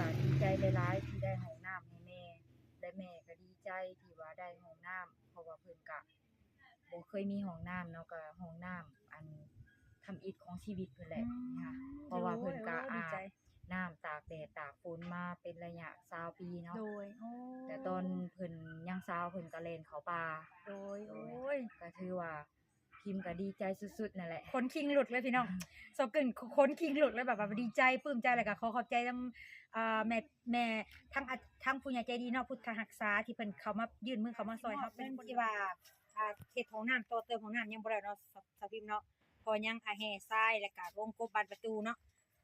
ก็ดีใจหลายๆที่ได้ห้องน้ำให้แม่ และแม่ก็ดีใจที่ว่าได้ห้องน้ำเพราะว่าเพิ่นก็บ่เคยมีห้องน้ำเนาะก็ห้องน้ำอันทำอิฐของชีวิตเพิ่นแหละค่ะ เพราะว่าเพิ่นก็โอ้ยดีอาใจ น้ำตากแดดตากฝนมาเป็นระยะ20ปีเนาะ โดยโอ้แต่ตอนเพิ่นยังสาวเพิ่นก็เล่นเขาป่าโดยโอ้ยก็ถือว่า พิมพ์ก็ดีใจสุดๆนั่นแหละ คนคิงหลุดเลยพี่น้องโซกึ่นคนคิงหลุดเลยแบบว่าดีใจปลื้มใจเลยก็ขอขอบใจทั้งอ่าแม่แม่ทั้งอะทั้งผู้ใหญ่ใจดีเนาะพุทธหักษาที่เพิ่นเขามายื่นมือเขามาซอยเฮาเป็นคนที่ว่าอ่าเฮ็ดของน้ำต่อเติมของน้ำยังบ่ได้เนาะสสาวพิมพ์เนาะพอยังอาแห่ทรายแล้วก็วงกบบานประตูเนาะ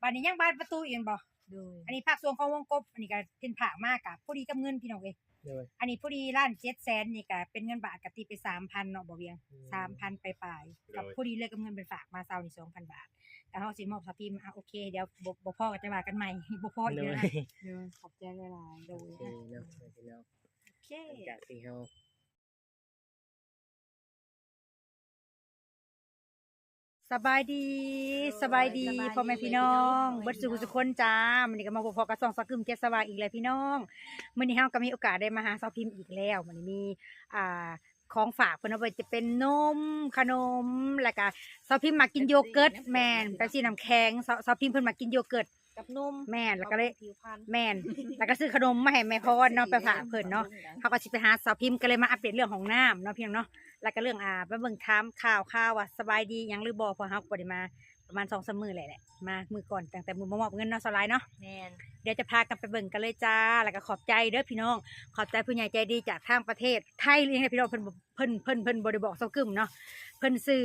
บานนี้ยังบานประตูอีกบ่โดยอันนี้ภาคส่วนของวงกบอันนี้ก็เป็นผากมากกับผู้ดีกับเงินพี่น้องเอ้ย โดย อันนี้ผู้ดีล้านเจ็ดแสนนี่ก็เป็นเงินบาทกับตีไปสามพันเนาะบ่เวียงอืม สามพันไปปลายๆกับโดยผู้ดีเลยกับเงินเป็นฝากมาเซานี่สองพันบาทแต่เขาสิมอบสพิมพ์อะโอเคเดี๋ยวบ่บ่พอก็จะว่ากันใหม่บ่พออีกโดแล้วยนะเออขอบใจหลายๆโดยโอเคเนาะพี่น้องโอเค หลังจากที่เฮา สบายดีสบายดีพ่อแม่พี่น้อง เบิดสุขสุขคนจ้ามันนี้ก็มาพบกับสองสักกึมเจ็ดสวายอีกแล้วพี่น้องมื้อนี้เฮาก็มีโอกาสได้มาหาสาวพิมพ์อีกแล้วมันนี้มีอ่าของฝากเพิ่นเอาไว้จะเป็นนมขนมแล้วก็สาวพิมพ์มากินโยเกิร์ตแม่นแป๊บซี่น้ำแข็งสาวสาวพิมพ์เพิ่นมากินโยเกิร์ตกับนมแม่นแล้วก็เลยผิวพรรณแม่นแล้วก็ซื้อขนมมาให้แม่พรเนาะไปฝากเพิ่นเนาะ เขาก็สิไปหาสาวพิมพ์ก็เลยมาอัปเดตเรื่องของน้ำเนาะเพียงเนาะ แล้วก็เรื่องอ่ามาเบิ่งถามข่าวข่าวว่าสบายดีหยังหรือบ่เพอเฮาก็บ่ได้มาประมาณ2-3มื้อแหละแหละมามื้อก่อนตั้งแต่มื้อมามอบเงินเนาะสลายเนาะแม่นเดี๋ยวจะพากันไปเบิ่งกันเลยจ้า แล้วก็ขอบใจเด้อพี่น้อง ขอบใจผู้ใหญ่ใจดีจากทางประเทศไทยเลี้ยงให้พี่น้องเพิ่นบ่เพิ่นเพิ่นเพิ่นบ่ได้บอกเซากึมเนาะเพิ่นซื้อ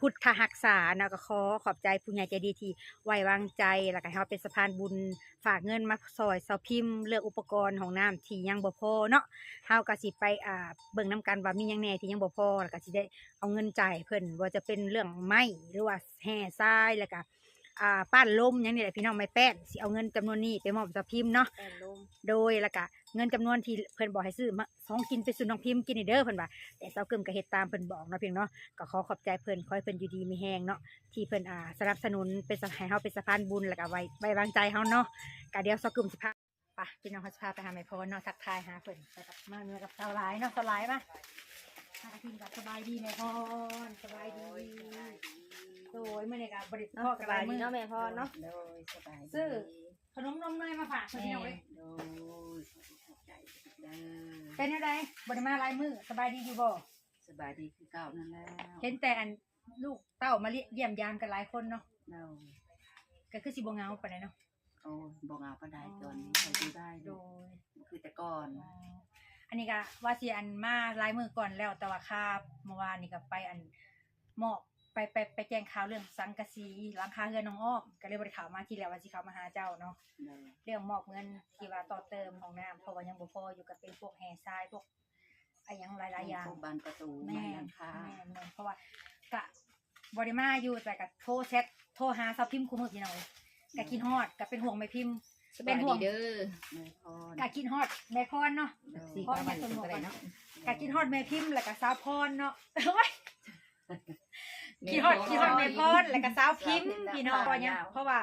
พุทธหักษาเนาะก็ขอขอบใจผู้ใหญ่ใจดีที่ไว้วางใจแล้วก็ให้เฮาเป็นสะพานบุญฝากเงินมาซอยเสาพิมพ์เลือกอุปกรณ์ของน้ำที่ยังบ่พอเนาะเฮาก็สิไปอ่าเบิ่งนํกันว่ามียังแน่ที่ยังบ่พอแล้วก็สิได้เอาเงินจ่ายเพิ่นว่าจะเป็นเรื่องไม้หรือว่าแห่ทรายแล้วก็ อ่าป้านลมหยังนี่แหละพี่น้องไม้แป้นสิเอาเงินจำนวนนี้ไปมอบสาวพิมพ์เนาะ แป้นลมโดยแล้วก็เงินจำนวนที่เพิ่นบอกให้ซื้อมาสองกินไปสู่น้องพิมพ์กินนี่เด้อเพิ่นว่าแต่เซากึมก็เฮ็ดตามเพิ่นบอกเนาะเพียงเนาะก็ขอขอบใจเพิ่นขอให้เพิ่นอยู่ดีมีแฮงเนาะที่เพิ่นอ่าสนับสนุนเป็นสะให้เฮาเป็นสะพานบุญแล้วก็ไว้ไว้วางใจเฮาเนาะก็เดี๋ยวเซากึมสิพาไปพี่น้องเขาสิพาไปหาแม่พรเนาะทักทายหาเพิ่นไปกับมาเนื้อกับสาวหลายเนาะสาวหลายมาหาพิมพ์กับสบายดีแม่พรสบายดี โดยมื้อนี้ก็บ่ได้พ่อสกันหบาลายยดีมื้อเนาะแม่พรเนาะโดยสบายดีซื้อ ขนมนมเนยมาฝากเพิ่นแม่พี่น้องเว้ยโดยขอบใจเด้อเป็นอะไรบริมาหลายมือสบายดีอยู่บ่สบายดีคือเก่านั่นแหละเห็นแต่อันลูกเต้ามาเยี่ยมยามกันหลายคนเนาะเราก็คือสิบ่เหงาปานใดเนาะโอ้บ่เหงาปานใดตอนนี้เขาอยู่ได้โดลูกยบ่คือแต่ก่อนอันนี้ก็ว่าสิอันมาหลายมือก่อนแล้วแต่ว่าค่าเมื่อวานนี่ก็ไปอันมอบ ไปไปไปแจ้งข่าวเรื่องสังกะสีหลังคาเรือนน้องอ้อมก็เลยบ่ได้ข่าวมาที่แล้วว่าสิเข้ามาหาเจ้าเนาะเราเรื่องมอบเงินที่ว่าต่อเติมของน้ำเพราะว่ายังบ่พออยู่กับเป็นพวกแห่ทรายพวกอะไรหยังหลายๆอย่าง พวกบานประตูแม่ไม้นหลังคาแม่นแม่นเพราะว่ากะบริมาอยู่แต่กะโทรแชทโทรหาสาวพิมพ์คุมือพี่น้องกะคิดฮอดกะเป็นห่วงแม่พิมพ์เป็นห่วงแม่พรกะคิดฮอดแม่พรเนาะเราสี่เก้าวันเป็นตัวไหนเนาะ กะคิดฮอดแม่พิมพ์แล้วก็สาวพรเนาะโอ้ย คิดฮอดคิดฮอดแม่พรแล้วก็สาวพิมพ์พี่น้องเพราะหยังเพราะว่า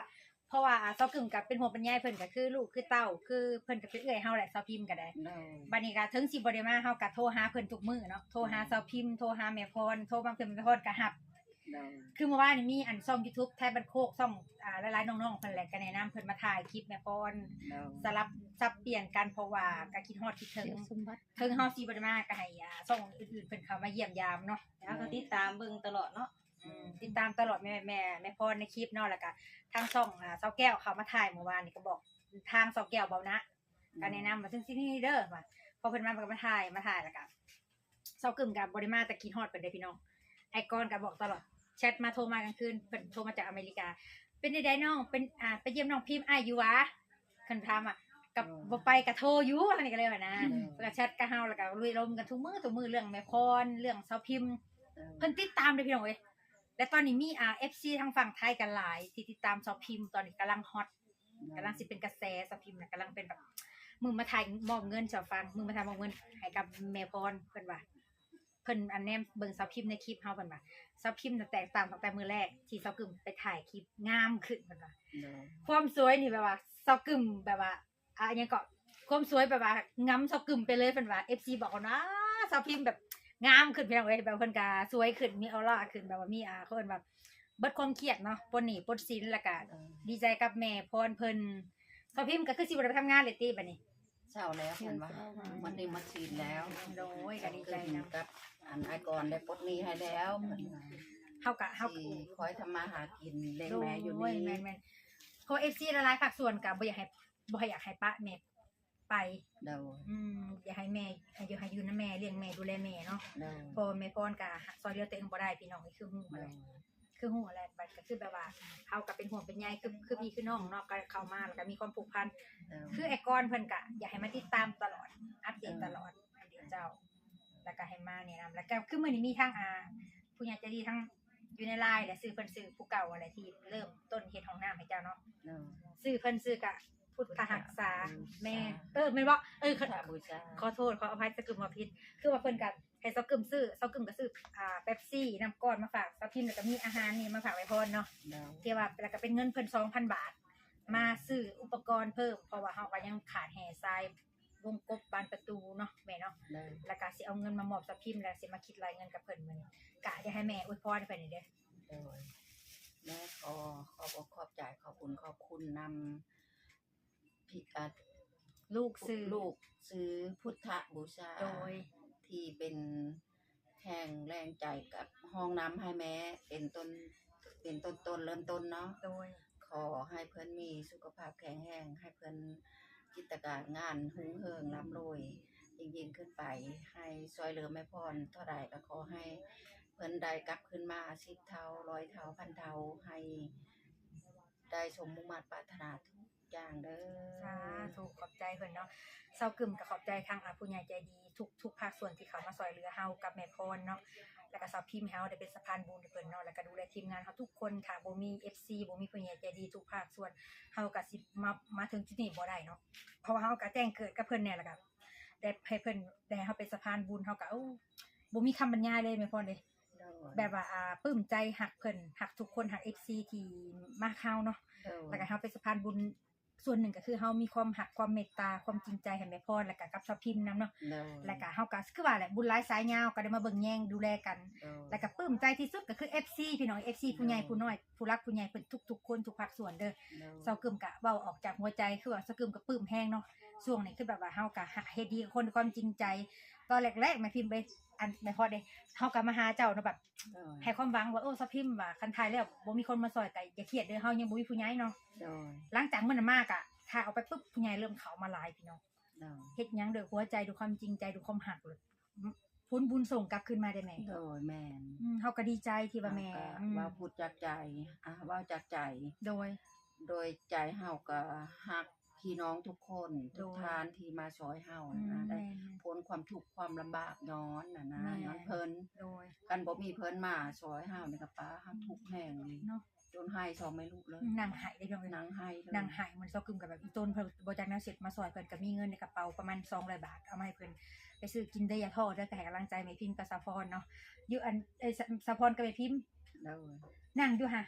เพราะว่าอ่าสาวกึ่มกับเป็นห่วงเป็นใยเพิ่นก็คือลูกคือเต้าคือเพิ่นก็เป็นเอื้อยเฮาแหละสาวพิมพ์ก็ได้เราบัดนี้ก็ถึงสิบ่ได้มาเฮาก็โทรหาเพิ่นทุกมื้อเนาะโทรหาสาวพิมพ์โทรหาแม่พรโทรบางเพิ่นแม่พรก็รับเราคือเมื่อวานนี้มีอันช่อง YouTube ไทยบันโคกช่องอ่าหลายๆน้องๆเพิ่นแหละก็แนะนำเพิ่นมาถ่ายคลิปแม่พรเราสลับสับเปลี่ยนกันเพราะว่าก็คิดฮอดคิดถึงสมบัติถึงเฮาสิบ่ได้มาก็ให้อ่าช่องอื่นๆเพิ่นเข้ามาเยี่ยมยามเนาะ แล้วก็ติดตามเบิ่งตลอดเนาะอืม ติดตามตลอดแม่แม่แม่พรในคลิปเนาะแล้วก็ทางช่องอ่าเซาแก้วเขามาถ่ายเมื่อวานนี่ก็บอกทางเซาแก้วเบานะการแนะนำมาซึ่งที่นี่เด้อว่าพอเพิ่นมาเพิ่นก็มาถ่ายมาถ่ายแล้วกันเซากึ่มกับบริมาแต่กินฮอดเพิ่นได้อพี่น้อง ไอคอนก็บอกตลอดแชทมาโทรมากลางคืนเพิ่นโทรมาจากอเมริกา เป็นได้ได้น้องเป็นอ่าไปเยี่ยมน้องพิมพ์อ้ายอยู่วะเพิ่นถามอะกับบ่ไปกับโทรอยู่อะไรนี่ก็เลยว่านะเพิ่นก็แชทกับเฮาแล้วก็ลุยลมกันทุกมื้อทุกมื้อเรื่องแม่พรเรื่องเซาพิมพ์ เพิ่นติดตามเลยพี่น้องเว้ย และตอนนี้มีอ่า FC ทางฝั่งไทยกันหลายที่ติดตามเซาพิมพ์ตอนนี้กำลังฮอตกำลังสิเป็นกระแสสพิมพ์นะกำลังเป็นแบบมึงมาถ่ายมอบเงินชาวฟังมึงมาถ่ายมอบเงินให้กับแม่พรเพิ่นว่าเพิ่นอันแนมเบิ่งสาวพิมพ์ในคลิปเฮาเพิ่นว่าสาวพิมพ์น่ะแตกต่างตั้งแต่มือแรก ที่สาวกึ่มไปถ่ายคลิปงามขึ้นเพิ่นว่าความสวยนี่แบบว่าสาวกึ่มแบบว่าอะยังก็ความสวยแบบว่างํเซากึมไปเลยเพิ่นว่า FC บอกว่านะสาวพิมพ์แบบ งามขึ้นพี่น้องเอ้ยแบบเพิ่นก็สวยขึ้นมีออร่าขึ้นแบบว่ามีอ่าเพิ่นแบบเบิดความเครียดเนาะปนหนี้ปนสินแล้วก็เออดีใจกับแม่พรเพิ่นสาวพิมพ์ก็คือสิบ่ได้ไปทำงานเลยติบัดนี้ เศร้าแล้วเพิ่นว่ามันนี่มาฉีดแล้วโดยก็ดีใจนะกับอันไอกรได้ปลดหนี้ให้แล้วเพิ่นว่าเฮาก็เฮาก็ ที่คอยทำมาหากินเลี้ยงโดแม่อยู่ยนี่แม่นแม่นเพราะ FC ละลายภาคส่วนก็บ่อยากให้บ่อยากให้ปะแม่ ไปเดาอืมอยากให้แม่ให้อยู่ให้อยู่นะแม่เลี้ยงแม่ดูแลแม่เนาะเดาพอแม่พรก็ซอยเหลือตัวเองบ่ได้พี่น้องนี่คือฮู้เดาคือฮู้แหละบัดก็คือแบบว่าเฮาก็เป็นห่วงเป็นใยคือคือพี่คือน้องเนาะก็เข้ามาแล้วก็มีความผูกพันเดาคือไอ้กอนเพิ่นก็อยากให้มาติดตามตลอด อัปเดตตลอดให้เดี๋ยวเจ้า แล้วก็ให้มาแนะนำแล้วก็คือมื้อนี้มีทั้งอ่าผู้ใหญ่ใจดีทั้งอยู่ในไลน์และซื้อเพิ่นซื้อผู้เก่าอะไรที่เริ่มต้นเฮ็ดห้องน้ำให้เจ้าเนาะเดาซื้อเพิ่นซื้อกะ พุทธหักษาพุทธหักษาแม่เออแม่นบ่เออพุทธบูชาขอโทษขออภัยสกึมมาผิดคือว่าเพิ่นก็ให้สกึมซื้อสกึมก็ซื้ออ่าเป๊ปซี่น้ำก้อนมาฝากสพิมพ์แล้วก็มีอาหารนี่มาฝากไว้พรเนาะเดาที่ว่าแล้วก็เป็นเงินเพิ่น2,000บาท มาซื้ออุปกรณ์เพิ่มเพราะว่าเฮาก็ยังขาดแห่ทรายวงกบบานประตูเนาะแม่เนาะเดาแล้วก็สิเอาเงินมามอบสพิมพ์แล้วสิมาคิดรายเงินกับเพิ่นมื้อนี้กะจะให้แม่อวยพรให้เพิ่นนี่เด้อเดาแม่ขอขอบอกขอบใจขอบคุณขอบคุณนำ พี่อะลูกซื้อลูกซื้อพุทธบูชา โดย ที่เป็นแห่งแรงใจกับห้องน้ำให้แม่เป็นต้นเป็นต้นต้นเริ่มต้นเนาะโดย ขอให้เพื่อนมีสุขภาพแข็งแรงให้เพื่อนกิจการงานหุ่งเฮิงร่ำรวยยิ่งยิ่งขึ้นไป ให้ซอยเหลือแม่พรเท่าใดก็ขอให้เพื่อนได้กลับขึ้นมาสิบเท่าร้อยเท่าพันเท่าให้ได้สมมุ่งมั่นปรารถนาทุก อย่างเด้อสาธุขอบใจเพิ่นเนาะเศร้ากึ่มก็ขอบใจทางอ่าผู้ใหญ่ใจดี ทุกทุกภาคส่วนที่เขามาซอยเหลือเฮากับแม่พรเนาะแล้วก็สาวพิมพ์เฮาได้เป็นสะพานบุญให้เพิ่นเนาะแล้วก็ดูแลทีมงานเฮาทุกคนค่ะบ่มี FC บ่มีผู้ใหญ่ใจดีทุกภาคส่วนเฮาก็สิมามาถึงจุดนี้บ่ได้เนาะเพราะว่าเฮาก็แจ้งเกิดกับเพิ่นแน่แล้วก็ได้ให้เพิ่นได้ให้เฮาเป็นสะพานบุญเฮาก็เอ้าบ่มีคำบรรยายเลยแม่พรเด้เด้อแบบว่าอ่าปลื้มใจหักเพิ่นหักทุกคนหัก FC ที่มาเข้าเนาะเด้อแล้วก็เฮาเป็นสะพานบุญ ส่วนหนึ่งก็คือเฮามีความหักความเมตตาความจริงใจให้แม่พรแล้วก็กับสาวพิมพ์นํเนาะเด้อแล้วก็เฮาก็คือว่าแหละบุญหลายสายยาวก็ได้มาเบิ่งแย่งดูแลกันเด้อแล้วก็ปลื้มใจที่สุดก็คือ FC พี่น้อง FC ผู้ใหญ่ผู้น้อยผู้รักผู้ใหญ่เพิ่นทุกๆคนทุกภาคส่วนเด้อเด้อเซากึมกะเว้าออกจากหัวใจคือว่าเซากึมก็ปลื้มแฮงเนาะช่วงนี้คือแบบว่าเฮาก็เฮ็ดดีกับคนด้วยความจริงใจ ตอนแรกๆแม่พิมพ์ไปอันแม่พอเด้เฮาก็มาหาเจ้าเนาะแบบเด้อให้ความหวังว่าโอ้สะพิมพ์ว่าคันทายแล้วบ่มีคนมาซอยแต่อย่าเครียดเด้อเฮายังบ่มีผู้ใหญ่เนาะเด้อหลังจากมันนนมากอะถ้าเอาไปปุ๊บผู้ใหญ่เริ่มเข้ามาหลายพี่น้องเด้อเฮ็ดหยังด้วยหัวใจด้วยความจริงใจด้วยความหักเลยพุนบุญส่งกลับคืนมาได้แม่โดยแม่นอืมเฮาก็ดีใจที่ว่าแม่เฮาก็อืมว่าพูดจากใจอะเว่าจากใจโดย โดยใจเฮาก็ฮัก พี่น้องทุกคนโดย ทุกทานที่มาช่วยเฮาอืมนะได้แม่นพ้นความทุกข์ความลำบากย้อนน่ะนะแม่ ย้อนเพิ่นโดยกันบ่มีเพิ่นมาช่วยเฮานี่ก็ป้าเฮาทุกข์แห้งเลยเนาะจนให้สองไม่ลูกเลยนางหายได้พี่น้องเอ้ยนางให้เลยนางหายเหมือนเซากึมกับแบบอีต้นเพิ่นบ่จักแนวเสร็จมาซอยเพิ่นก็มีเงินในกระเป๋าประมาณ200บาทเอามาให้เพิ่นไปซื้อกินได้อยาทอดเด้อก็ให้กำลังใจแม่พิมพ์กับสะพรเนาะอยู่อันเอ้ยสะสะพรกับแม่พิมพ์เด้อนั่งอยู่ห่ะ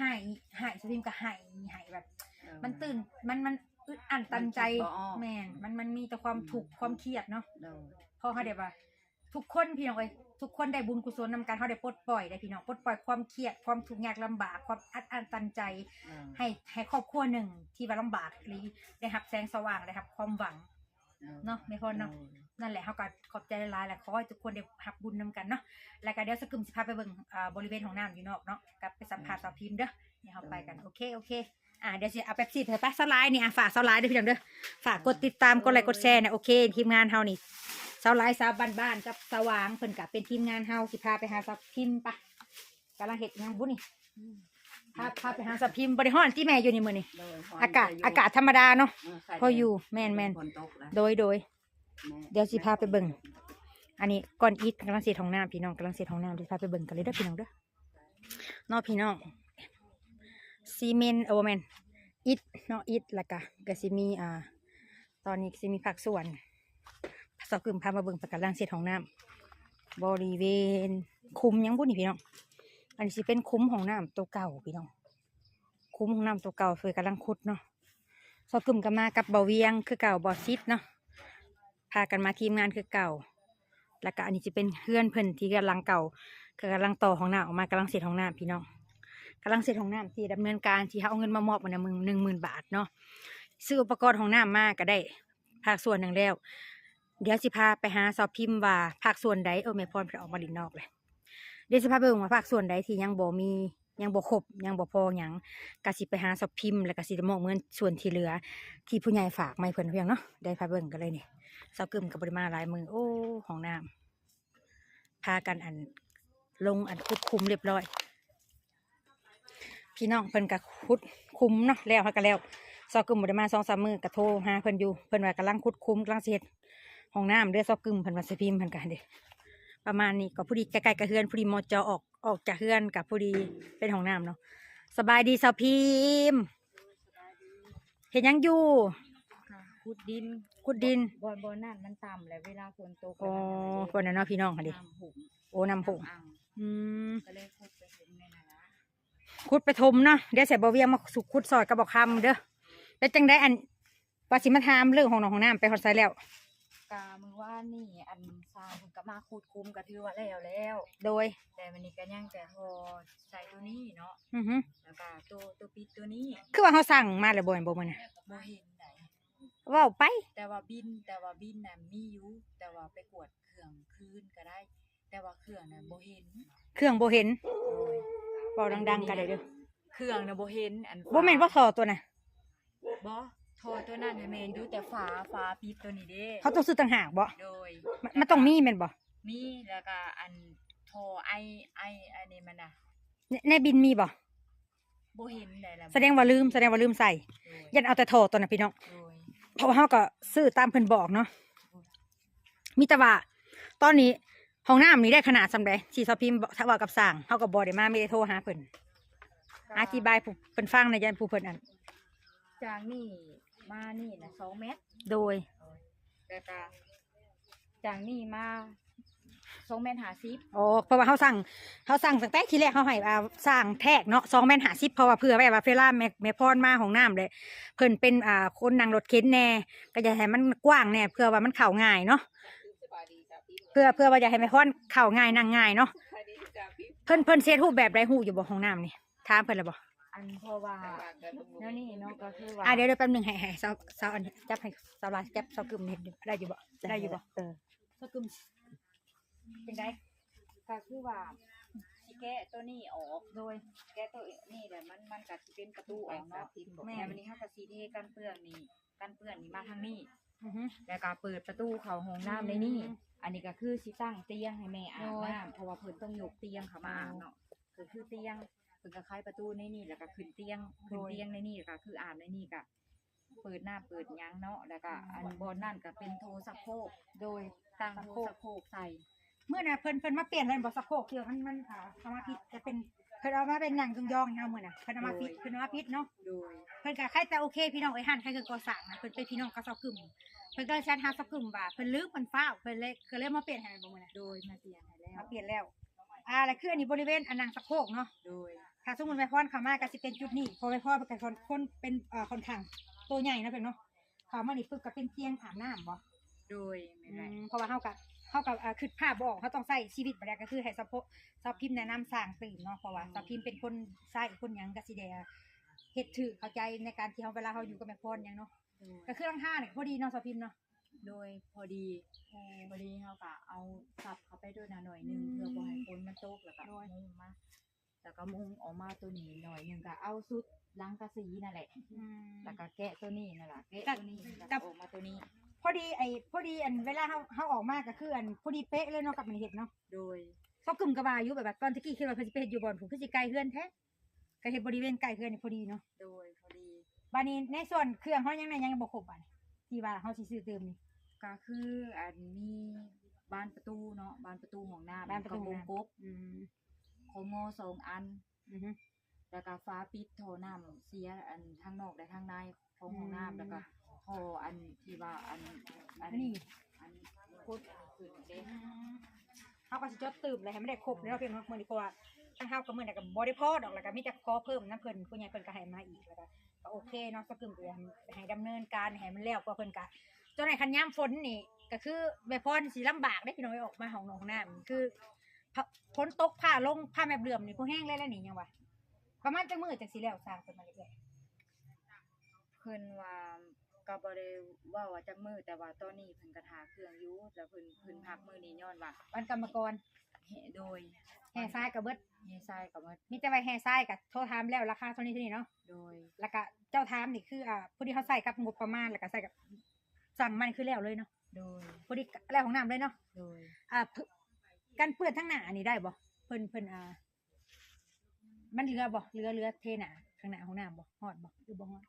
หายหายสะพิมพ์ก็หายหายแบบเด้อมันตื่นมันมัน อึดอั้นตันใจมันคิดบ่ออก แม่นมันมันมีแต่ความทุกข์ความเครียดเนาะเด้อพอเขาได้ว่า ทุกคนพี่น้องเอ้ยทุกคนได้บุญกุศลนำกันเขาได้ปลดปล่อยได้พี่น้องปลดปล่อยความเครียดความทุกข์ยากลำบากความอัดอั้นตันใจเด้อให้ให้ครอบครัวหนึ่งที่ว่าลำบากหรือได้รับแสงสว่างได้รับความหวังเนาะแม่พรเนาะนั่นแหละเขาก็ขอบใจหลายๆแหละขอให้ทุกคนได้รับบุญนำกันเนาะ แล้วก็เดี๋ยวสกึมสิพาไปเบิ่งอ่าบริเวณของน้ำอยู่นอกเนาะกับไปสัมภาษณ์สาวพิมพ์เด้อเดี๋ยวเราไปกัน โอเค โอเค อ่าเดี๋ยวสิเอาแป๊บซี่เถอะปะสไลด์นี่อะฝากสไลด์ด้วยพี่น้องเด้อฝากกดติดตามกดไลค์กดแชร์นะโอเค ทีมงานเฮานี่สไลด์สาวบ้านๆกับสว่างเพิ่นก็เป็นทีมงานเฮาสิพาไปหาสาวพิมพ์ปะกำลังเฮ็ดหยังบุนี่พาพาไปหาสาวพิมพ์บ่ได้ฮ้อนที่แม่อยู่นี่มื้อนี้เด้ออากาศอากาศธรรมดาเนาะเใส่พออยู่แม่นแม่นฝนตกแล้วโดยโดยแม่เดี๋ยวสิพาไปเบิ่งอันนี้ก่อนอีทกำลังเสียท้องน้ำพี่น้องกำลังเสียท้องน้ำเดี๋ยวพาไปเบิ่งกันเลยเด้อพี่น้องเด้อเนอพี่น้อง ซีเมนต์โอแมนอิฐเนาะอิฐแล้วก็ก็สิมีอ่า ตอนนี้ก็สิมีผักสวนสาวกึมพามาเบิ่งประกำลังเสียท้องน้ำบริเวณคุ้มยังบุนี่พี่น้องอันนี้สิเป็นคุ้มของน้ำตัวเก่าพี่น้องคุ้มของน้ำตัวเก่าเฟยกำลังขุดเนาะซอกึมก็มากับเบาเวียงคือเก่าบอซิดเนาะพากันมาทีมงานคือเก่า แล้วก็อันนี้จะเป็นเพื่อนเพิ่อนที่กำลังเก่าคือกำลังต่อของน้ำออกมากำลังเสร็จของน้ำพี่น้อง กำลังเสร็จของน้ำที่ดำเนินการที่เขาเอาเงินมามอบมาในมึงหนึ่งหมื่นบาทเนาะซื้ออุปกรณ์ของน้ำมาก็ได้ภาคส่วนหนึ่งแล้ว เดี๋ยวสิพาไปหาสอบพิมพ์ว่าภาคส่วนใดเออแม่พรเพิ่นออกมาดินนอกเลยเดี๋ยวสิพาไปเบิ่งว่าภาคส่วนใดที่ยังบ่มียังบ่ครบยังบ่พอหยังก็สิไปหาสอบพิมพ์แล้วก็สิจะมอบเงินส่วนที่เหลือ ที่ผู้ใหญ่ฝากมาเพิ่นเพียงเนาะได้พาเบิ่งกันเลยนี่เสากึมกับบริมาหลายมือโอ้ของน้ำพากันอันลงอันคุดคุมเรียบร้อย พี่น้องเพิ่นก็คุดคุมเนาะแล้วเฮาก็แล้วเสากึมบ่ได้มา2 3มื้อก็โทรหาเพิ่นอยู่เพิ่นว่ากำลังคุดคุมกำลังสิเฮ็ดห้องน้ำเด้อเสากึมเพิ่นว่าสิพิมพ์เพิ่นก็เด้ประมาณนี้ก็ผู้ดีใกล้ๆกับเฮือนผู้ดีมอจอออกออกจากเฮือนกับผู้ดีเป็นห้องน้ำเนาะสบายดีสาวพิมพ์เห็นยังอยู่ขุดดินขุดดินบอนบอนนั่นมันต่ำแล้วเวลาฝนตกอ๋อคนนั้นเนาะพี่น้องค่ะดิน้ำหุบโอ้น้ำผงอ่างอืมก็เลยขุดไปถึงในนั้นนะ ขุดไปทมเนาะเดี๋ยวเสียบเวียงมาสุขุดซอยกระบอกคำเด้อแล้วจังได้อันว่าสิมาถามเรื่องของน้องของน้ำไปฮอดไซแล้วกามือว่านี่อันสร้างเพิ่นก็มาขุดคุมก็ถือว่าแล้วแล้ว โดย แต่วันนี้ก็ยังแต่พอใส่ตัวนี้เนาะอือฮึแล้วก็ตัวตัวปิดตัวนี้ คือว่าเขาสั่งมาแล้วบ่แม่นบ่มื้อน่ะบ่เห็นไหนเว้าไป แต่ว่าบินแต่ว่าบินน่ะมีอยู่แต่ว่าไปกวดเครื่องคืนก็ได้ แต่ว่าเครื่องน่ะบ่เห็น เครื่องบ่เห็นโดย เว้าดังๆกันเด้อเครื่องน่ะบ่เห็นอันบ่แม่นว่าทอตัวน่ะบ่โทรตัวนั้นน่ะแม่นอยู่แต่ฝาฝาปิดตัวนี้เด้เขาต้องซื้อต่างหากบ่โดยมันมันต้องมีแม่นบ่มีแล้วก็อันโทรไอไออันนี้มันน่ะในในบินมีบ่บ่เห็นได้ละแสดงว่าลืมแสดงว่าลืมใส่โดยยันเอาแต่โทอตัวน่ะพี่น้องโดยเพราะว่าเขาก็ซื้อตามเพิ่นบอกเนาะมีแต่ว่าตอนนี้ ห้องน้ำนี้ได้ขนาดสำใดที่ซอพิมพ์บอกถ้าว่ากับสั่งเขาก็บอกได้มาไม่ได้โทรหาเพิ่นอธิบายผู้เพิ่นฟังในยันผู้เพิ่นอันจากนี่มานี่น่ะ2เมตร โดยแล้วก็จากนี่มา2เมตร50อ๋อเพราะว่าเขาสั่งเขาสั่งตั้งแต่ทีแรกเขาให้อ่าสั่งแทกเนาะสองแม่นหาสิบเพราะว่าเพื่อไว้ว่าเวลาแม่แม่พรมาห้องน้ำเลยเพิ่นเป็นอ่าคนนั่งรถเข็นแน่ ก็จะให้มันกว้างแน่เพื่อว่ามันเข้าง่ายเนาะเพื่อเพื่อว่าจะให้แม่พรเข้าง่ายนั่งง่ายเนาะเพิ่นเพิ่นเซตรูปแบบใดฮู้อยู่บ่ห้องน้ำนี่ถามเพิ่นแล้วบ่อันเพราะว่าแนวนี้เนาะก็คือว่าอะเดี๋ยวเดี๋ยวแป๊บหนึงให้ให้สาวสาวอันนี้จับให้สาวลายจับสาวกึมเห็นอยู่ได้อยู่บ่ได้อยู่บ่เออสาวกึมเป็นไงก็คือว่าสิแกะตัวนี้ออกโดยแกะตัวนี้แหละมันมันก็สิเป็นประตูออกเนาะแม่วันนี้เฮาก็สิเทกันเปื้อนนี่กันเปื้อนนี่มาทางนี้ อือฮึ แล้วก็เปิดประตูเข้าห้องน้ำในนี่ อันนี้ก็คือสิตั้งเตียงให้แม่อาบโอ้ยน้ำเพราะว่าเพิ่นต้องยกเตียงเข้ามาอาบเนาะก็คือเตียงเพิ่นก็คลายประตูในนี่แล้วก็ขึ้นเตียงขึ้นเตียงในนี่ก็คืออาบในนี่ก็เปิดหน้าเปิดหยังเนาะแล้วก็อันบนนั่นก็เป็นโทรศัพท์โครกโดยตั้งโทรศัพท์โครกใส่ เมื่อน่ะเพิ่นเพิ่นมาเปลี่ยนเลยบ่สะโพกเกี่ยวมันมันอ่าเอามาพิษจะเป็น เพิ่นเอามาเป็นหยังยองๆเอามื้อน่ะเพิ่นเอามาพิษเพิ่นเอามาพิษเนาะโดยเพิ่นก็ใครแต่โอเคพี่น้องเอ้ยหันใครคือก่อสร้างนะเพิ่นเป็นพี่น้องกับซอกึมเพิ่นก็เลยแชทหาซอกึมว่าเพิ่นลืมเพิ่นฟ้าวเพิ่นเลยก็เลยมาเปลี่ยนให้บ่มื้อน่ะโดยมาเตียงให้แล้วมาเปลี่ยนแล้วอ่าแล้วคืออันนี้บริเวณอันนังสะโพกเนาะโดยถ้าสมมุติแม่พรเข้ามาก็สิเป็นจุดนี้เพอแม่พรเป็นคนคนเป็นเอ่อคนทางตัวใหญ่นะเพิ่นเนาะเข้ามานี่ปึ๊บก็เป็นเตียงอาบน้ำบ่โดยไม่ไรเพราะว่าเฮากับ เฮากับอ่าคือภาพบออกเขาต้องใช้ชีวิตบ่ได้ก็คือให้ซัพพอซัพพิมพ์แนะนำสร้างตื่นเนาะเพราะว่าซัพพิมพ์เป็นคนใช้คนหยังก็สิได้เฮ็ดถือเข้าใจในการที่เฮาเวลาเฮาอยู่กับแม่พรหยังเนาะก็คือลังท่าเนี่ยพอดีเนาะซัพพิมพ์เนาะโดยพอดีพอดีเขาก็เอาสับเข้าไปด้วยนะหน่อยหนึงอืมเพื่อบ่ให้ฝนมันตกแล้วก็มุงมาแล้วก็มุงออกมาตัวนี้หน่อยหนึงก็เอาสุดล้างกระสีนั่นแหละอืมแล้วก็แกะตัวนี้นั่นแหละแกะกับตัวนี้แล้วกัก็บออกมาตัวนี้พ อดีไอ้พอดีอันเวลาเฮาเฮาออกมาก็คืออันพอดีเป๊ะเลยเนาะกับมันเฮ็ดเนาะโดยซอกกึ่มกะว่าอยู่แบบว่าตอนตะกี้คิดว่าเพิ่นสิไปเฮ็ดอยู่บ่อนผมคือสิไกลเฮือนแท้ก็เฮ็ดบริเวณไกลเฮือนนี่พอดีเนาะโดยพอดีบัดนี้ในส่วนเครื่องเฮายังไงยังบ่ครบบัดนี้ที่ว่าเฮาสิซื้อเติมนี่ ก็คืออันมีบานประตูเนาะบานประตูของหน้าบานประตูกับวงกบอืมโคโมสองอันอือฮึแล้วก็ฟ้าปิดโทรน้ำเสียอันทางนอกและทางในของห้องอืมน้ำแล้วก็ โทรอันที่ว่าอันอัอันนนี้อันโคตรขึ้นเด้เฮาก็สิจดเติมเลยให้มันได้ครบเนาะเพียงเนาะมื้อนี้เพราะว่าทางเฮาก็มื้อนี้ก็บ่ได้พอดอกแล้วก็มีแต่ขอเพิ่มนํเพิ่นผู้ใหญ่เพิ่นก็ให้มาอีกแล้วก็ก็โอเคเนาะสกึมเดือนให้ดำเนินการให้มันแล้วกว่าเพิ่นกะจนในคันย่ำฝนนี่ก็คือแม่พรสิลำบากได้พี่น้อยออกมาห้องนองน้ำคือพะฝนตกผ้าลงผ้าแม่เบื่อมนี่ผู้แห้งเลยแล้วนี่ยังวะประมาณจังมือจังสิแล้วสร้างเพิ่นมาเรื่อยเพิ่นว่า ก็บ่ได้เว่าว่าจักมือแต่ว่าตอนนี้เพิ่นก็ทาเครื่องอยู่แล้วเพิ่นเพิ่นพักมื้อนี้ย้อนว่าๆวันกรรมกรแห่โดยแห่ทรายกับเบิดแห่ทรายก็มามีแต่ไปแห่ทรายกับโทรถามแล้วราคาเท่านี้เท่านี้เนาะโดยแล้วก็เจ้าถามนี่คืออ่าพอดีเขาใส่กับงบประมาณแล้วก็ใส่กับสั่งมันคือแล้วเลยเนาะโดยพอดีแล้วของน้ำเลยเนาะโดยอ่าเพิ่นการเปื้อนทั้งหน้าอันนี้ได้บ่เพิ่นเพิ่นอ่ามันเรือบ่เรือเรือเทหน้าข้างหน้าของน้ำบ่ฮอดบ่หรือบ่ฮอด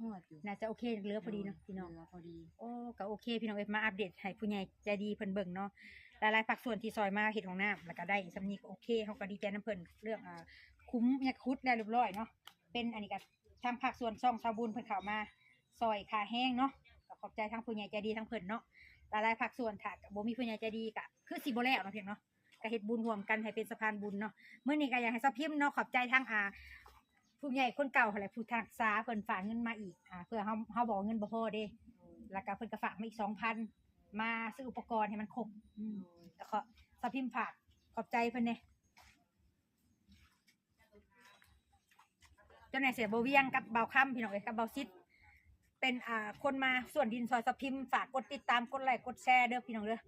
ฮอดอยู่น่าจะโอเคเรือพอดีเนาะพี่น้อง เหลืพอดีโอ้ก็โอเค พี่น้องเอ้ยมาอัปเดตให้ผู้ใหญ่ใจดีเพิ่นเบิ่งเนาะหลายๆภาคส่วนที่ซอยมาเฮ็ดของน้ำแล้วก็ได้สำนีก็โอเคเฮาก็ดีใจนํเพิ่นเรื่องอ่าคุ้มเนี่ยคุดได้เรียบร้อยเนาะเป็นอันนี้ก็ทางภาคส่วนช่องชาวบุญเพิ่นเข้ามาซอยค่าแห้งเนาะก็ขอบใจทั้งผู้ใหญ่ใจดีทั้งเพิ่นเนาะหลายๆภาคส่วนถ้าก็บ่มีผู้ใหญ่ใจดีก็คือสิบ่แล้วเนาะเพียงเนาะก็เฮ็ดบุญร่วมกันให้เป็นสะพานบุญเนาะมื้อนี้ก็อยากให้ซับพิมพ์เนาะขอบใจทั้งอ่า ผู้ใหญ่คนเก่าหั่นแหละผู้ทักษาเพิ่นฝากเงินมาอีกอ่าเพื่อเฮาเฮาบอกเงินบ่พอเด้แล้วก็เพิ่นก็ฝากมาอีกสองพันมาซื้ออุปกรณ์ให้มันครบอืมแล้วก็สพิมพ์ฝากขอบใจเพิ่นเนี่ยเจ้าไหนายเสียโบเวียงกับเบาค่ำพี่น้องเอ้ยกับเบาซิดเป็นอ่าคนมาส่วนดินซอยสพิมพ์ฝากกดติดตามกดไลค์กดแชร์เด้อพี่น้องเด้อ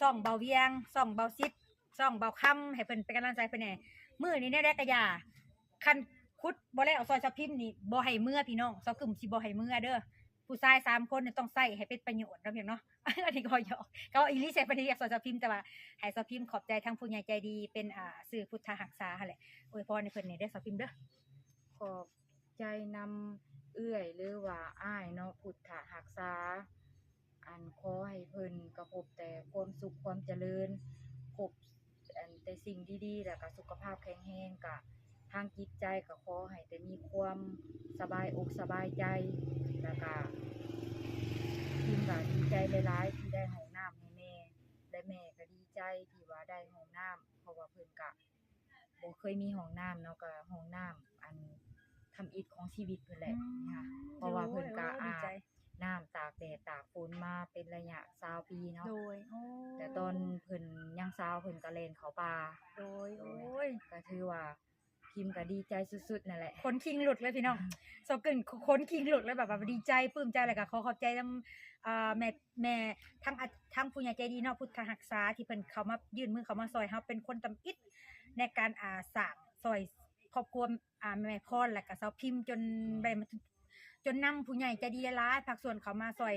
ส่องเบาเวียงส่องเบาซิดส่องเบาค่ำให้เพิ่นเป็นกำลังใจเพิ่นแหน่มื้อนี้เนี่ยได้กระยาคัน คุดบ่แล้วซอยสพิมพ์นี่บ่ให้เมื่อพี่น้องซอกึ่มสิบ่ให้เมื่อเด้อผู้ชายสามคนเนี่ยต้องใส่ให้เป็นประโยชน์นะเพียงเนาะ อันนี้ก็หยอกก็อีลิเซปฏิเรียกสอนสพิมพ์แต่ว่าให้สพิมพ์ขอบใจทั้งผู้ใหญ่ใจดีเป็นอ่าสื่อพุทธหักษาหั่นแหละอวยพรในเพิ่นเนี่ยได้อพิมพ์เด้อ ขอบใจนำเอื้อยหรือว่าอ้ายเนาะพุทธหักษา อันขอให้เพิ่นกระพบแต่ความสุขความเจริญพบอันแต่สิ่งดีๆแล้วก็สุขภาพแข็งแรงกะ ทางจิตใจก็ขอให้แต่มีความสบายอกสบายใจแล้วก็พิมก็ดีใจหลายๆที่ได้ห้องน้ำให้แม่และแม่ก็ดีใจที่ว่าได้ห้องน้ำเพราะว่าเพิ่นกะบ่เคยมีห้องน้ำเนาะก็ห้องน้ำอันทำอิฐของชีวิตเพิ่นแหละค่ะเพราะว่าเพิ่นก็โอ้อาดีใจน้ำตากแดดตากฝนมาเป็นระยะ20ปีเนาะโดยโอ้แต่ตอนเพิ่นยังสาวเพิ่นก็เล่นเขาป่าโดยโอ้ยก็ถือว่า พิมพ์ก็ดีใจสุดๆนั่นแหละ คนคิงหลุดเลยพี่น้องสกึ่งคนคิงหลุดเลยแบบว่าดีใจปลื้มใจเลยก็ขอขอบใจทั้งอ่าแม่แม่ทั้งอะทั้งผู้ใหญ่ใจดีเนาะพุทธหักษาที่เพิ่นเขามายื่นมือเขามาซอยเฮาเป็นคนตำอิดในการอ่าสร้างซอยครอบครัวอ่าแม่พรและก็เสาพิมพ์จนได้มาถึง จนนำผู้ใหญ่ใจดีหลายๆภาคส่วนเขามาซอย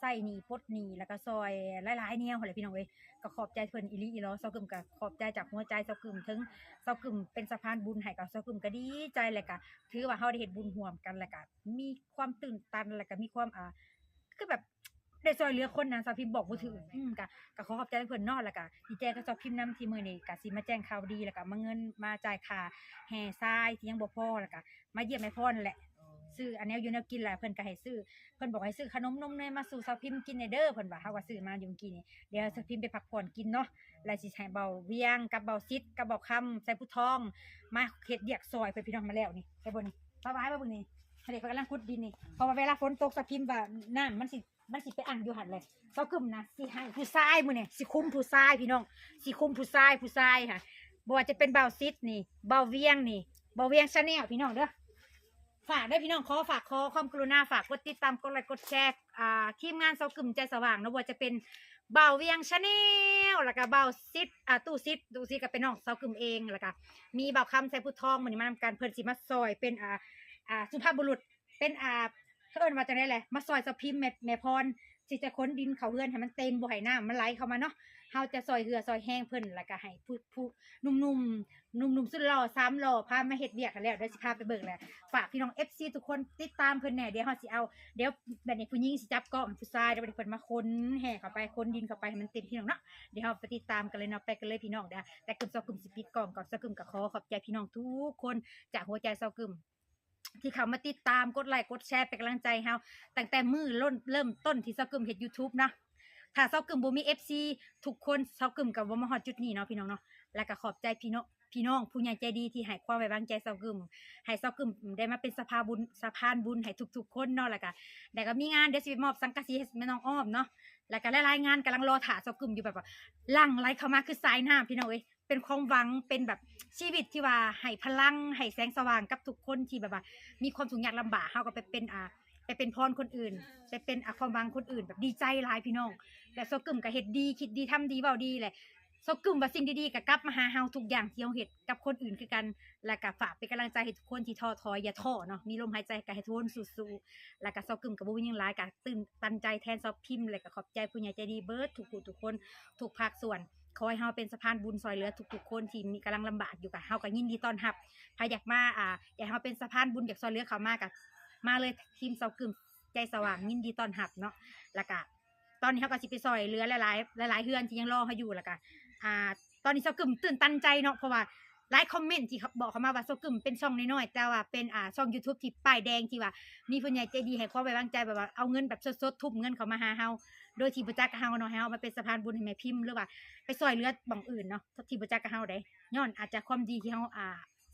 ใส่หนีปลดหนีแล้วก็ซอยหลายๆแนวหั่นแหละพี่น้องเว้ยก็ขอบใจเพิ่นอีลีอีหลอเซากึมก็ขอบใจจากหัวใจเซากึมถึงเซากึมเป็นสะพานบุญให้กับเซากึมก็ดีใจแหละก็ถือว่าเฮาได้เฮ็ดบุญร่วมกันแหละก็มีความตื่นตันแหละก็มีความอ่าคือแบบได้ช่วยเหลือคนนะสาวพิมพ์บอกบ่ถูกอืมก็ก็ขอขอบใจเพิ่อนนาะแล้วก็ดีใจกับสาวพิมพ์นํที่มื้อนี้ก็สิมาแจ้งข่าวดีแล้วก็มาเงินมาจ่ายค่าแห่ทรายที่ยังบ่พอแล้วก็มาเยี่ยมแม่พ่อนั่นแหละ ซื้ออันแนวอยู่แนวกินแหละเพิ่นก็ให้ซื้อเพิ่นบอกให้ซื้อขนมนมเนยมาสู่สาวพิมพ์กินในเด้อเพิ่นว่าเฮาก็ซื้อมาอยู่เมื่อกี้นี่เดี๋ยวสาวพิมพ์ไปพักผ่อนกินเนาะแล้วสิให้เบาเวียงกับเบาซิดกับเบาคำใส่ผู้ทอง มาเฮ็ดเรียกซอยเพิ่นพี่น้องมาแล้วนี่ไปบ่นี่สบายบ่เบิ่งนี่เด็กเพิ่นกำลังขุดดินนี่เพราะว่าเวลาฝนตกสาวพิมพ์ว่าน้ำมันสิมันสิไปอังอยู่หันเลยเซากึมนะสิให้ผู้ชายมื้อนี่สิคุมผู้ชายพี่น้องสิคุมผู้ชายผู้ชายค่ะบ่ว่าจะเป็นเบาซิดนี่เบาเวียงนี่เบาเวียงชาแนลพี่น้องเด้อ ฝากได้วยพี่น้องขอฝากขอความกรุณาฝากกดติดตามกดไลค์กดแชร์อ่าทีมงานเสากึ่มใจสว่างนะว่าจะเป็นเบาเวียงชาแนลแล้วก็เบาซิดอ่าตู้ซิดตู้ซิดก็เป็นน้องเสากึ่มเองแล้วก็มีเบาคำใส่ผู้ทองเหมือนมานำการเพิ่นสิมาซอยเป็นอ่าอ่าสุภาพบุรุษเป็นอ่าเพิ่นว่าจังได๋แหละมาซอยสะพิมแม่แม่พรสิจะค้นดินเขาเฮือนให้มันเต็มบ่ให้น้ำมันไหลเข้ามาเนาะ เฮาจะซอยเหือซอยแห้งเพิ่นแล้วก็ให้ผู้ผู้หนุ่มๆหนุ่มๆสุดหล่อซ้ำหล่อพามาเฮ็ดเวียกกันแล้วเดี๋ยวสิพาไปเบิ่งแหละฝากพี่น้อง FC ทุกคนติดตามเพิ่นแหน่เดี๋ยวเฮาสิเอาเดี๋ยวแบบนี้ผู้หญิงสิจับกล้องผู้ชายเดี๋ยวเพิ่นมาค้นแห่เข้าไปค้นดินเข้าไปให้มันเต็มพี่น้องเนาะเดี๋ยวเฮาไปติดตามกันเลยเนาะไปกันเลยพี่น้องเด้อแต่กึมซากึมสิปิดกล้องก่อนซากึมก็ขอขอบใจพี่น้องทุกคนจากหัวใจซากึม ที่เขามาติดตามกดไลค์กดแชร์เป็นกำลังใจเฮาตั้งแต่มือล้นเริ่มต้นที่ซากึมเฮ็ด YouTube นะ ถ้าเซากึมบ่มี FC ทุกคนเซากึมก็บ่มาฮอดจุดนี้เนาะพี่น้องเนาะแล้วก็ขอบใจพี่น้องพี่น้องผู้ใหญ่ใจดีที่ให้ความไว้วางใจเซากึมให้เซากึมได้มาเป็นสภาบุญสะพานบุญให้ทุกๆคนเนาะแล้วก็แล้วก็มีงานเดี๋ยวสิไปมอบสังกะสีให้แม่น้องอ้อมเนาะแล้วก็หลายๆงานกำลังรอถ่าเซากึมอยู่แบบว่าลั่งไหลเข้ามาคือสายน้ำพี่น้องเอ้ยเป็นความหวังเป็นแบบชีวิตที่ว่าให้พลังให้แสงสว่างกับทุกคนที่แบบว่า มีความทุกข์ยากลำบากเฮาก็ไปเป็นอ่า เป็นพรคนอื่น ไปเป็นอะความหวังคนอื่น แบบดีใจหลายพี่น้องและโซกึมก็เฮ็ดดีคิดดีทำดีเว้าดีแหละโซกึมว่าสิ่งดีๆก็กลับมาหาเฮาทุกอย่างที่เฮาเฮ็ดกับคนอื่นคือกัน แล้วก็ฝากเป็นกำลังใจให้ทุกคนที่ท้อถอยอย่าท้อเนาะมีลมหายใจก็ให้ทุกคนสู้ๆแล้วก็โซกึมก็บ่มีหยังหลายก็ตื่นตันใจแทนซอพิมพ์แล้วก็ขอบใจผู้ใหญ่ใจดีเบิดทุกผู้ทุกคนทุกภาคส่วนขอให้เฮาเป็นสะพานบุญซอยเหลือทุกๆคนที่มีกำลังลำบากอยู่กับเฮาก็ยินดีต้อนรับถ้าอยากมาอ่าอยากให้เฮาเป็นสะพานบุญอยากซอยเหลือเขามาก็ มาเลยทีมเซากึมใจสว่างยินดีตอนรับเนาะแล้วก็ตอนนี้เขาก็สิไปซอยเรือหลายๆหลายๆเฮือนที่ยังรอเขาอยู่แล้วก็อ่า ตอนนี้เซากึมตื่นตันใจเนาะเพราะว่าหลายคอมเมนต์ที่เขาบอกเขามาว่าเซากึมเป็นช่องน้อยๆแต่ว่าเป็นอ่าช่อง YouTube ที่ป้ายแดงที่ว่ามีผู้ใหญ่ใจดีให้ความไว้วางใจแบบว่าเอาเงินแบบสดๆทุ่มเงินเขามาหาเฮาโดยที่บ่จักกับเฮาเนาะเฮามาเป็นสะพานบุญให้แม่พิมพ์หรือว่าไปซอยเรือดบังอื่นเนาะที่บ่จักกับเฮาได้ย้อนอาจจะความดีที่เฮาอ่า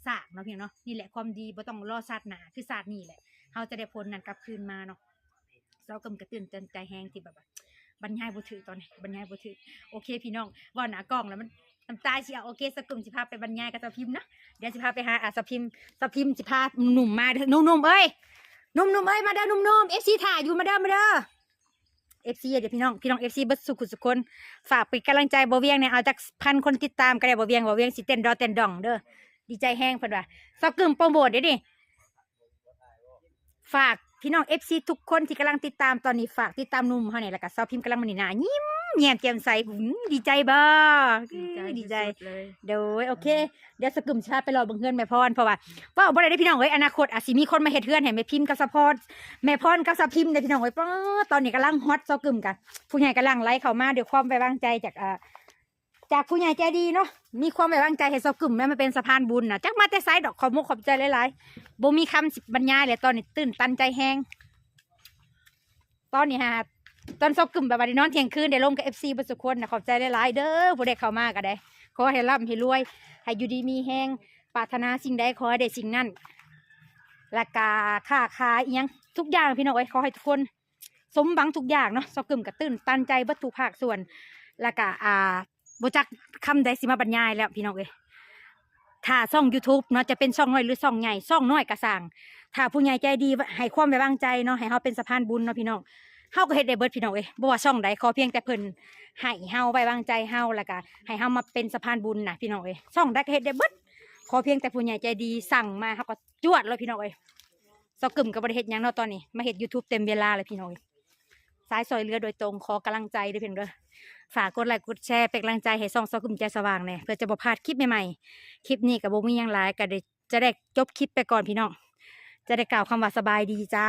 สร้างเนาะเพี่น้องเนาะนี่แหละความดีบ่ต้องรอชาติหน้าคือชาตินี้แหละ เฮาจะได้ผลนั้นกลับคืนมาเนาะเซากึมก็ตื่นตันใจแฮงที่แบบบรรยายบ่ถือตอนนี้บรรยายบ่ถือโอเคพี่น้องว่าหนากล้องแล้วมันน้ำตาสิเอาโอเคสกึมสิพาไปบรรยายกับสพิมนะเดี๋ยวสิพาไปหาอาสพิมสพิมพ์สิพาหนุ่มมาหนุ่มๆเอ้ยหนุ่มๆเอ้ยมาเด้อหนุ่มๆ FC ถ่ายอยู่มาเด้อมาเด้อ FC เดี๋ยวพี่น้องพี่น้อง FC เบิดสุขุสุขคนฝากเป็นกำลังใจบ่เวียงเนี่ยเอาจากพันคนติดตามก็ได้บ่เวียงบ่เวียงสิเต้นดอเต้นดองเด้อดีใจแห้งเพิ่นว่าสกึมโปรโมทเด้อดิ ฝากพี่น้อง FC ทุกคนที่กำลังติดตามตอนนี้ฝากติดตามหนุ่มเฮานี่แล้วก็สาวพิมพ์กำลังมันนี่นายิ้มแย้มแจ่มใสหืมดีใจบ่ดีใจสุดๆเลยเดี๋ยวโอเคเดี๋ยวสกึมชาไปรอเบิ่งเฮือนแม่พรเพราะว่าว่าบ่ได้ได้พี่น้องเอ้ยอนาคตอาจสิมีคนมาเฮ็ดเฮือนให้แม่พิมพ์กับสะพอดแม่พรกับสะพิมพ์ได้พี่น้องเอ้ยป๊าดตอนนี้กำลังฮอตซอกึมกันผู้ใหญ่กำลังไล่เข้ามาด้วยความไว้วางใจจากอ่า จากผู้ใหญ่ใจดีเนาะมีความไว้วางใจให้ซอกึมแม่มาเป็นสะพานบุญนะจักมาแต่ไซดอกขอบมุกขอบใจหลายๆบ่มีคำสิบรรยายเลยตอนนี้ตื่นตันใจแฮงตอนนี้ฮะตอนซอกึมแบบว่าได้นอนเที่ยงคืนได้ลงกับ FC บ่สุคนนะขอบใจหลายๆเด้อผู้ใดเข้ามาก็ได้ขอให้ร่ำให้รวยให้อยู่ดีมีแห้งปรารถนาสิ่งใดขอให้ได้สิ่งนั้นราคาค่าขายอิหยังทุกอย่างพี่น้องเอ้ยขอให้ทุกคน สมบังทุกอย่างเนาะสกึมกระตื้นตันใจเบัตถุภาคส่วนแล้วก็อ่า บจักคำใดสิมาบรรยายแล้วพี่น้องเอ้ยถ้าช่อง YouTube เนาะจะเป็นช่องน้อยหรือช่องใหญ่ช่องน้อยก็สั่งถ้าผู้ใหญ่ใจดีให้ความไว้วางใจเนาะให้เฮาเป็นสะพานบุญเนาะพี่น้องเฮาก็เฮ็ดได้เบิดพี่น้องเอ้ยบ่ว่าช่องใดขอเพียงแต่เพิ่นให้เฮาไว้วางใจเฮาแล้วก็ให้เฮามาเป็นสะพานบุญนะพี่น้องเอ้ยซ่องได้ก็เฮ็ดได้เบิดขอเพียงแต่ผู้ใหญ่ใจดีสั่งมาเฮาก็จวดเลยพี่น้องเอ้ยซอกกึมก็บ่ได้เฮ็ดหยังเนาะตอนนี้มาเฮ็ด YouTube เต็มเวลาเลยพี่น้องเอ้ย สายซอยเรือโดยตรงขอกำลังใจด้วยเพียงเด้อฝากกดไลค์กดแชร์เป็นกำลังใจให้ซองซอกกึมใจสว่างแหน่เพื่อจะบ่พลาดคลิปใหม่ๆคลิปนี้กับโบมียังไลายก็ได้จะได้จบคลิปไปก่อนพี่น้องจะได้กล่าวคำว่าสบายดีจ้า